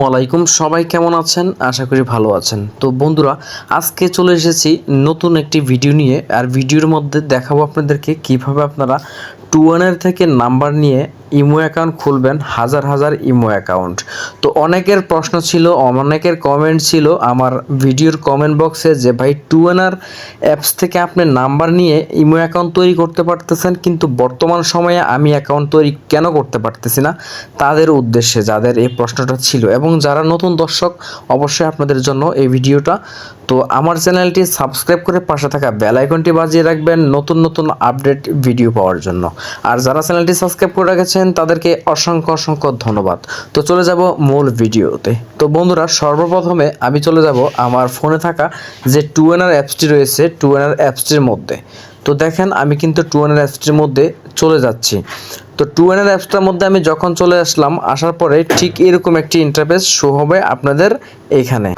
ওয়ালাইকুম, সবাই কেমন আছেন? আশা করি ভালো আছেন। তো বন্ধুরা, আজকে চলে এসেছি নতুন একটি ভিডিও নিয়ে। আর ভিডিওর মধ্যে দেখাবো আপনাদেরকে কীভাবে আপনারা টু ওয়ানের থেকে নাম্বার নিয়ে ইমো অ্যাকাউন্ট খুলবেন, হাজার হাজার ইমো অ্যাকাউন্ট। তো অনেকের প্রশ্ন ছিল, অনেকের কমেন্ট ছিল আমার ভিডিওর কমেন্ট বক্সে যে, ভাই টু ওয়ানার অ্যাপস থেকে আপনি নাম্বার নিয়ে ইমো অ্যাকাউন্ট তৈরি করতে পারতেছেন, কিন্তু বর্তমান সময়ে আমি অ্যাকাউন্ট তৈরি কেন করতে পারতেছি না? তাদের উদ্দেশ্যে যাদের এই প্রশ্নটা ছিল। এবং যারা নতুন দর্শক, অবশ্যই আপনাদের জন্য এই ভিডিওটা। তো আমার চ্যানেলটি সাবস্ক্রাইব করে পাশে থাকা বেল আইকনটি বাজিয়ে রাখবেন নতুন নতুন আপডেট ভিডিও পাওয়ার জন্য। আর যারা চ্যানেলটি সাবস্ক্রাইব করে রেখেছেন তাদেরকে অসংখ্য অসংখ্য ধন্যবাদ। তো চলে যাব মূল ভিডিওতে। তো বন্ধুরা, সর্বপ্রথমে আমি চলে যাব আমার ফোনে থাকা যে টু এনার অ্যাপসটি রয়েছে টু এনার অ্যাপসটির মধ্যে। তো দেখেন, আমি কিন্তু টু এনার অ্যাপসটির মধ্যে চলে যাচ্ছি। তো টু এনার অ্যাপসটার মধ্যে আমি যখন চলে আসলাম, আসার পরে ঠিক এরকম একটি ইন্টারফেস শো হবে আপনাদের এখানে।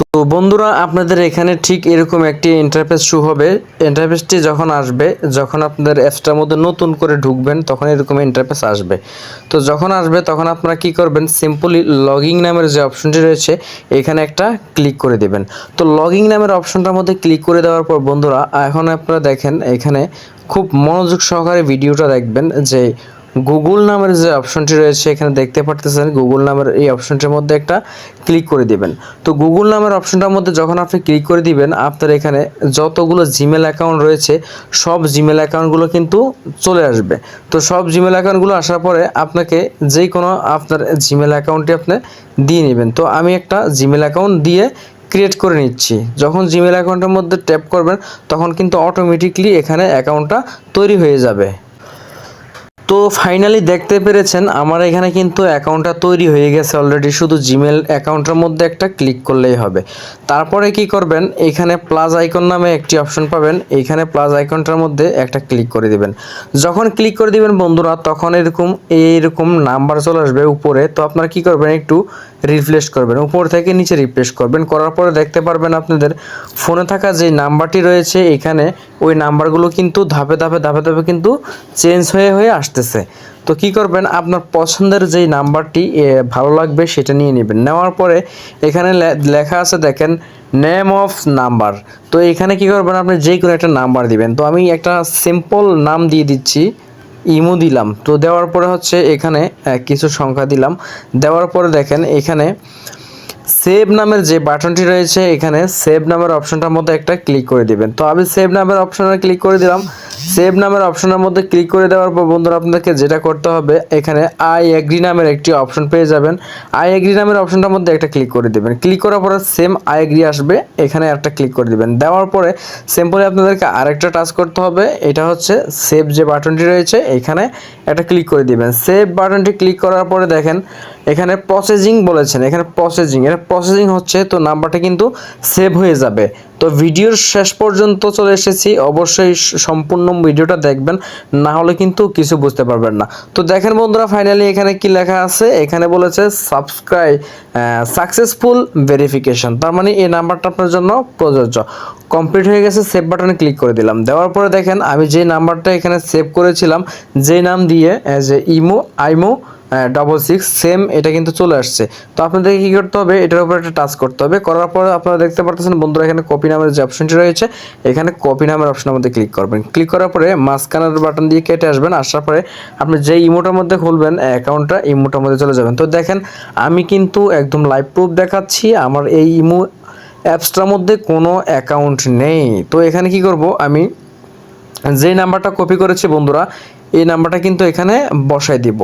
তো বন্ধুরা, আপনাদের এখানে ঠিক এরকম একটি ইন্টারফেস শু হবে। ইন্টারফেসটি যখন আসবে, যখন আপনাদের অ্যাপসটার মধ্যে নতুন করে ঢুকবেন, তখন এরকম ইন্টারফেস আসবে। তো যখন আসবে, তখন আপনারা কি করবেন সিম্পলি লগিং নামের যে অপশনটি রয়েছে, এখানে একটা ক্লিক করে দিবেন। তো লগিং নামের অপশনটার মধ্যে ক্লিক করে দেওয়ার পর বন্ধুরা, এখন আপনারা দেখেন, এখানে খুব মনোযোগ সহকারে ভিডিওটা দেখবেন যে গুগল নামের যে অপশনটি রয়েছে, এখানে দেখতে পারতেছেন গুগল নামের এই অপশনটির মধ্যে একটা ক্লিক করে দিবেন। তো গুগল নামের অপশনটার মধ্যে যখন আপনি ক্লিক করে দিবেন, আপনার এখানে যতগুলো জিমেল অ্যাকাউন্ট রয়েছে, সব জিমেল অ্যাকাউন্টগুলো কিন্তু চলে আসবে। তো সব জিমেল অ্যাকাউন্টগুলো আসার পরে আপনাকে যে কোনো আপনার জিমেল অ্যাকাউন্টটি আপনি দিয়ে নেবেন। তো আমি একটা জিমেল অ্যাকাউন্ট দিয়ে ক্রিয়েট করে নিচ্ছি। যখন জিমেল অ্যাকাউন্টের মধ্যে ট্যাপ করবেন, তখন কিন্তু অটোমেটিকলি এখানে অ্যাকাউন্টটা তৈরি হয়ে যাবে। তো ফাইনালি দেখতে পেরেছেন, আমার এখানে কিন্তু অ্যাকাউন্টটা তৈরি হয়ে গেছে অলরেডি শুধু জিমেল অ্যাকাউন্টের মধ্যে একটা ক্লিক করলেই হবে। তারপরে কি করবেন, এখানে প্লাস আইকন নামে একটি অপশন পাবেন এইখানে প্লাস আইকনটার মধ্যে একটা ক্লিক করে দিবেন। যখন ক্লিক করে দিবেন বন্ধুরা, তখন এরকম, এইরকম নাম্বার চলে আসবে উপরে, তো আপনারা কি করবেন একটু রিফ্রেশ করবেন, উপর থেকে নিচে রিফ্রেশ করবেন, করার পরে দেখতে পারবেন আপনাদের ফোনে থাকা যে নাম্বারটি রয়েছে, এখানে ওই নাম্বারগুলো কিন্তু ধাপে ধাপে ধাপে ধাপে কিন্তু চেঞ্জ হয়ে হয়ে আসতেছে। তো কি করবেন, আপনার পছন্দের যেই নাম্বারটি ভালো লাগবে সেটা নিয়ে নেবেন। নেওয়ার পরে এখানে লেখা আছে দেখেন নেম অফ নাম্বার তো এখানে কি করবেন, আপনি যে কোনো একটা নাম্বার দিবেন। তো আমি একটা সিম্পল নাম দিয়ে দিচ্ছি। ইমো দিলাম। তো দেওয়ার পরে হচ্ছে এখানে কিছু সংখ্যা দিলাম। দেওয়ার পরে দেখেন এখানে সেভ নামের যে বাটনটি রয়েছে, এখানে সেভ নামের অপশনটার মধ্যে একটা ক্লিক করে দিবেন। তো আমি সেভ নামের অপশনে ক্লিক করে দিলাম। সেভ নামের অপশনের মধ্যে ক্লিক করে দেওয়ার পর বন্ধুরা আপনাদেরকে যেটা করতে হবে, এখানে আই এগ্রি নামের একটি অপশন পেয়ে যাবেন। আই এগ্রি নামের অপশনটার মধ্যে একটা ক্লিক করে দিবেন। ক্লিক করার পরে সেম আই এগ্রি আসবে, এখানে একটা ক্লিক করে দিবেন। দেওয়ার পরে সিম্পলি আপনাদেরকে আরেকটা টাচ করতে হবে, এটা হচ্ছে সেভ যে বাটনটি রয়েছে, এখানে একটা ক্লিক করে দিবেন। সেভ বাটনটি ক্লিক করার পরে দেখেন, এখানে প্রসেসিং বলেছেন, এখানে প্রসেসিং এর প্রসেসিং হচ্ছে, তো নাম্বারটা কিন্তু সেভ হয়ে যাবে। তো ভিডিওর শেষ পর্যন্ত চলে এসেছি, অবশ্যই স- সম্পূর্ণ ভিডিওটা দেখবেন, না হলে কিন্তু কিছু বুঝতে পারবেন না। তো দেখেন বন্ধুরা ফাইনালি এখানে কি লেখা আছে? এখানে বলেছে সাবস্ক্রাইব সাকসেসফুল ভেরিফিকেশন তার মানে এই নাম্বারটা আপনার জন্য প্রযোজ্য। কমপ্লিট হয়ে গেছে সেভ বাটনে ক্লিক করে দিলাম। দেওয়ার পরে দেখেন, আমি যে নাম্বারটা এখানে সেভ করেছিলাম, যে নাম দিয়ে যে imo imo double six same এটা কিন্তু চলে আসছে। তো আপনাদেরকে কী করতে হবে? এটার উপর একটা টাচ করতে হবে। করার পরে আপনারা দেখতে পারতেছেন, বন্ধুরা, এখানে কপি নামের যে অপশনটি রয়েছে, এখানে কপি নামের অপশনের মধ্যে ক্লিক করবেন। ক্লিক করার পরে মাঝখানের বাটন দিয়ে কেটে আসবেন। আসার পরে আপনি যে ইমোটার মধ্যে খুলবেন অ্যাকাউন্টটা ইমোটার মধ্যে চলে যাবেন। তো দেখেন, আমি কিন্তু একদম লাইভ প্রুফ দেখাচ্ছি। আমার এই ইমো অ্যাপসটার মধ্যে কোনো অ্যাকাউন্ট নেই। তো এখানে কি করব? আমি যেই নাম্বারটা কপি করেছি, বন্ধুরা এই নাম্বারটা কিন্তু এখানে বসাই দিব।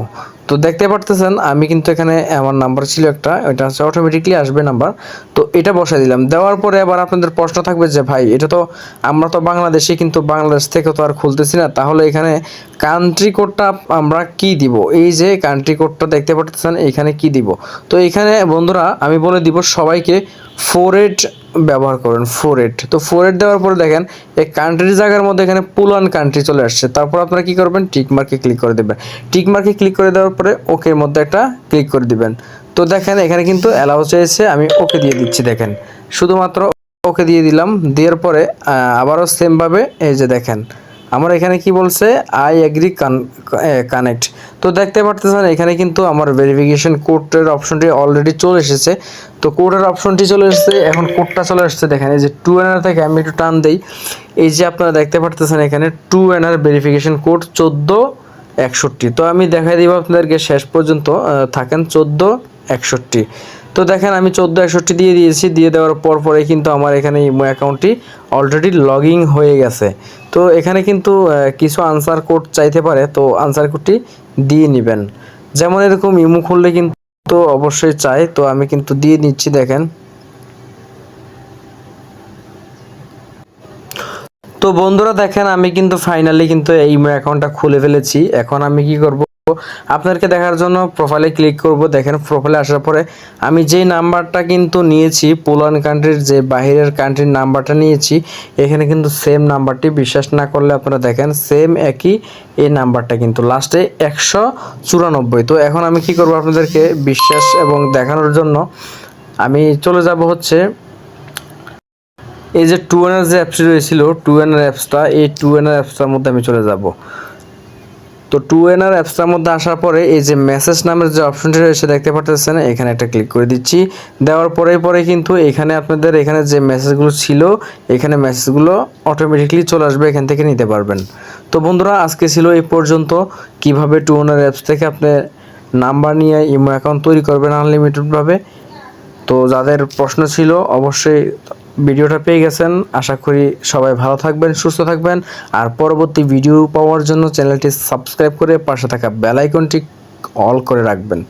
তো দেখতে পারতেছেন, আমি কিন্তু এখানে আমার নাম্বার ছিল একটা এটা হচ্ছে অটোমেটিকলি আসবে নাম্বার। তো এটা বসাই দিলাম। দেওয়ার পরে আবার আপনাদের প্রশ্ন থাকবে যে, ভাই, এটা তো আমরা তো বাংলাদেশি, কিন্তু বাংলাদেশ থেকে তো আর খুলতেছি না। তাহলে এখানে কান্ট্রি কোডটা আমরা কি দিব? এই যে কান্ট্রি কোডটা দেখতে পারতেছেন, এখানে কি দিব? তো এখানে বন্ধুরা, আমি বলে দিব সবাইকে ফোর এইট ব্যবহার করেন ফোর এইট তো ফোর এইট দেওয়ার পরে দেখেন, এই কান্ট্রির জায়গার মধ্যে এখানে পুলান কান্ট্রি চলে আসছে। তারপর আপনারা কি করবেন? টিক মার্কে ক্লিক করে দেবেন। টিক মার্কে ক্লিক করে দেওয়ার পরে ওকের মধ্যে একটা ক্লিক করে দিবেন। তো দেখেন, এখানে কিন্তু অ্যালাউ চেয়েছে আমি ওকে দিয়ে দিচ্ছি, দেখেন। শুধুমাত্র ওকে দিয়ে দিলাম, দেওয়ার পরে আবারও সেমভাবে এই যে দেখেন। আমার এখানে কি বলছে? আই এগ্রি কানেক্ট তো দেখতে পারতেছেন, এখানে কিন্তু আমার ভেরিফিকেশন কোডের অপশনটি অলরেডি চলে এসেছে। তো কোডের অপশনটি চলে এসেছে, এখন কোডটা চলে আসছে দেখেন, এই যে টু এনআর থেকে আমি একটু টান দেই। এই যে আপনারা দেখতে পারতেছেন এখানে টু এনআর ভেরিফিকেশন কোড চোদ্দ, একষট্টি। তো আমি দেখাই দিব আপনাদেরকে শেষ পর্যন্ত থাকেন চোদ্দ, একষট্টি। তো দেখেন আমি চোদ্দ একষট্টি দিয়ে দিয়েছি, দিয়ে দেওয়ার পর পরে কিন্তু আমার এখানে ইমো অ্যাকাউন্টটি অলরেডি লগইং হয়ে গেছে। তো এখানে কিন্তু কিছু আনসার কোড চাইতে পারে, তো আনসার কোডটি দিয়ে নেবেন। যেমন এরকম ইমো খুললে কিন্তু অবশ্যই চাই, তো আমি কিন্তু দিয়ে নিচ্ছি, দেখেন। তো বন্ধুরা দেখেন, আমি কিন্তু ফাইনালি কিন্তু এই ইমো অ্যাকাউন্টটা খুলে ফেলেছি। এখন আমি কি করব? আপনাদেরকে দেখার জন্য প্রোফাইলে ক্লিক করব। দেখেন প্রোফাইলে আসার পরে আমি যেই নাম্বারটা কিন্তু নিয়েছি, পোলান কান্ট্রির যে বাইরের কান্ট্রির নাম্বারটা নিয়েছি, এখানে কিন্তু সেম নাম্বারটি বিশ্বাস না করলে আপনারা দেখেন সেম একই এই নাম্বারটা কিন্তু। লাস্টে একশো চুরানব্বই। তো এখন আমি কি করব আপনাদেরকে বিশ্বাস এবং দেখানোর জন্য? আমি চলে যাব হচ্ছে এই যে টু এনার যে অ্যাপসটি রয়েছিল টু এনার অ্যাপসটা এই টু এনার অ্যাপসটার মধ্যে আমি চলে যাব। তো টু এনার অ্যাপসটার মধ্যে আসার পরে এই যে মেসেজ নামের যে অপশনটি রয়েছে দেখতে পাচ্ছেন এখানে একটা ক্লিক করে দিচ্ছি। দেওয়ার পরে পরে কিন্তু এখানে আপনাদের এখানে যে মেসেজগুলো ছিল, এখানে মেসেজগুলো অটোমেটিকলি চলে আসবে, এখান থেকে নিতে পারবেন। তো বন্ধুরা, আজকে ছিল এই পর্যন্ত। কীভাবে টু ওনার অ্যাপস থেকে আপনি নাম্বার নিয়ে ইমো অ্যাকাউন্ট তৈরি করবেন আনলিমিটেডভাবে তো যাদের প্রশ্ন ছিল, অবশ্যই ভিডিওটা পেয়ে গেছেন। আশা করি সবাই ভালো থাকবেন, সুস্থ থাকবেন। আর পরবর্তী ভিডিও পাওয়ার জন্য চ্যানেলটি সাবস্ক্রাইব করে পাশে থাকা বেল আইকনটি অল করে রাখবেন।